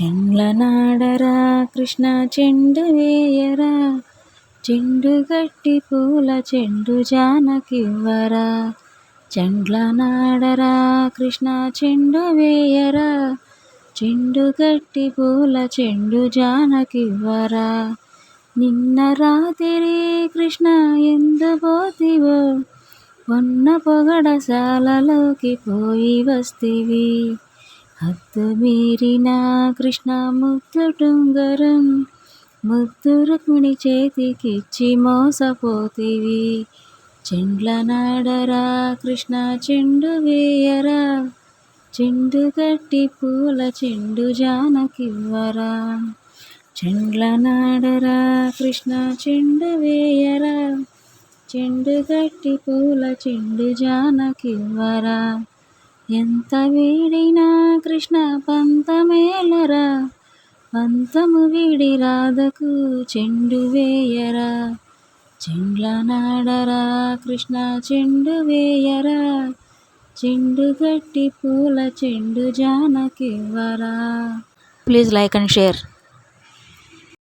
చెండ్ల నాడరా కృష్ణ చెండు వేయరా? చెండు గట్టి పూల చెండు జానకివ్వరా? చెండ్ల నాడరా కృష్ణ చెండు వేయరా? చెండు గట్టి పూల చెండు జానకివ్వరా? నిన్న రాత్రి కృష్ణ ఎందు పోతివో? మొన్న పొగడశాలలోకి పోయి వస్తివి? హద్దు మీరిన కృష్ణ ముద్దు టుంగరం ముద్దు రుక్మిణి చేతికిచ్చి మోసపోతివి. చెండ్ల నాడరా కృష్ణ చెండు వేయరా చెండు గట్టి పూల చెండు జానకివ్వరా. చెండ్ల నాడరా కృష్ణ చెండు వేయరా చెండు గట్టి పూల చెండు జానకివ్వరా. ఎంత వీడినా కృష్ణ పంతమేలరా? పంతము వీడి రాధకు చెండు వేయరా? చెండ్ల నాడరా కృష్ణ చెండు వేయరా? చెండు గట్టి పూల చెండు జానకివ్వరా? Please like and share.